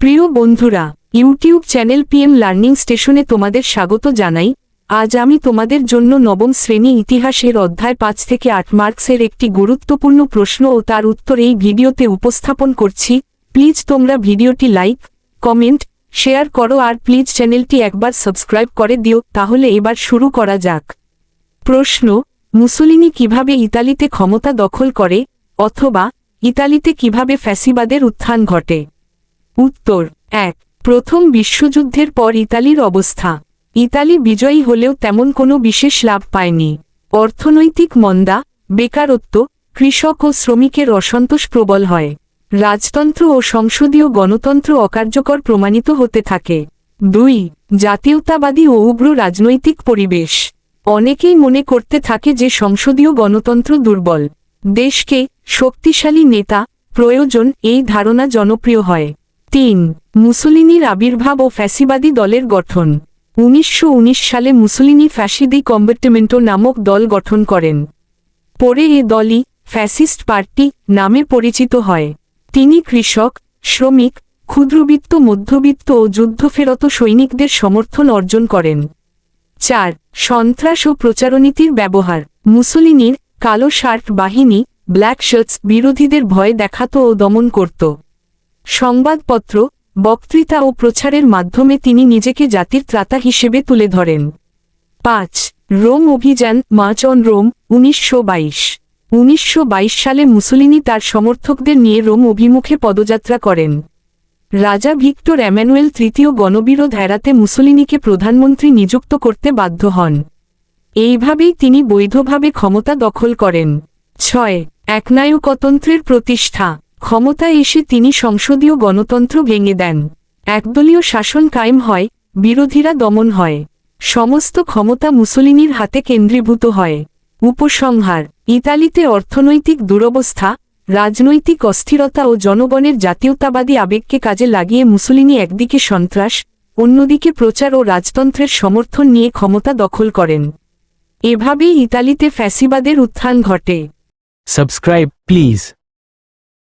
প্রিয় বন্ধুরা, YouTube channel PM learning স্টেশনে তোমাদের স্বাগত জানাই। আজ আমি তোমাদের জন্য নবম শ্রেণি ইতিহাসের অধ্যায় পাঁচ থেকে আট মার্কসের একটি গুরুত্বপূর্ণ প্রশ্ন ও তার উত্তর এই ভিডিওতে উপস্থাপন করছি। প্লিজ তোমরা ভিডিওটি লাইক, কমেন্ট, শেয়ার করো আর প্লিজ চ্যানেলটি একবার সাবস্ক্রাইব করে দিও, তাহলে এবার শুরু করা যাক। প্রশ্ন মুসলিনি কীভাবে ইতালিতে ক্ষমতা দখল করে, অথবা ইতালিতে কীভাবে ফ্যাসিবাদের উত্থান ঘটে? উত্তর, এক, প্রথম বিশ্বযুদ্ধের পর ইতালির অবস্থা। ইতালি বিজয়ী হলেও তেমন কোনো বিশেষ লাভ পায়নি। অর্থনৈতিক মন্দা, বেকারত্ব, কৃষক ও শ্রমিকের অসন্তোষ প্রবল হয়। রাজতন্ত্র ও সংসদীয় গণতন্ত্র অকার্যকর প্রমাণিত হতে থাকে। দুই, জাতীয়তাবাদী ও উগ্র রাজনৈতিক পরিবেশ। অনেকেই মনে করতে থাকে যে সংসদীয় গণতন্ত্র দুর্বল। দেশকে শক্তিশালী নেতা, প্রয়োজন এই ধারণা জনপ্রিয় হয়। তিন, মুসলিনির আবির্ভাব ও ফ্যাসিবাদী দলের গঠন। উনিশশো উনিশ সালে মুসলিনি ফ্যাসিদি কম্বার্টমেন্টো নামক দল গঠন করেন। পরে এ দলই ফ্যাসিস্ট পার্টি নামে পরিচিত হয়। তিনি কৃষক, শ্রমিক, ক্ষুদ্রবিত্ত, মধ্যবিত্ত ও যুদ্ধফেরত সৈনিকদের সমর্থন অর্জন করেন। চার, সন্ত্রাস ও প্রচারনীতির ব্যবহার। মুসলিনির কালো শার্ট বাহিনী, ব্ল্যাক শার্টস বিরোধীদের ভয় দেখাত ও দমন করত। সংবাদপত্র, বক্তৃতা ও প্রচারের মাধ্যমে তিনি নিজেকে জাতির ত্রাতা হিসেবে তুলে ধরেন। পাঁচ, রোম অভিযান, মার্চ অন রোম, উনিশশো বাইশ। উনিশশো সালে মুসলিনি তার সমর্থকদের নিয়ে রোম অভিমুখে পদযাত্রা করেন। রাজা ভিক্টর অ্যামানুয়েল তৃতীয় গণবিরোধ এড়াতে মুসলিনিকে প্রধানমন্ত্রী নিযুক্ত করতে বাধ্য হন। এইভাবেই তিনি বৈধভাবে ক্ষমতা দখল করেন। ছয়, একনায়কতন্ত্রের প্রতিষ্ঠা। ক্ষমতা এসে তিনি সংসদীয় গণতন্ত্র ভেঙে দেন। একদলীয় শাসন কায়েম হয়, বিরোধীরা দমন হয়। সমস্ত ক্ষমতা মুসলিনির হাতে কেন্দ্রীভূত হয়। উপসংহার, ইতালিতে অর্থনৈতিক দুরবস্থা, রাজনৈতিক অস্থিরতা ও জনগণের জাতীয়তাবাদী আবেগকে কাজে লাগিয়ে মুসলিনি একদিকে সন্ত্রাস, অন্যদিকে প্রচার ও রাজতন্ত্রের সমর্থন নিয়ে ক্ষমতা দখল করেন। এভাবেই ইতালিতে ফ্যাসিবাদের উত্থান ঘটে। Subscribe please.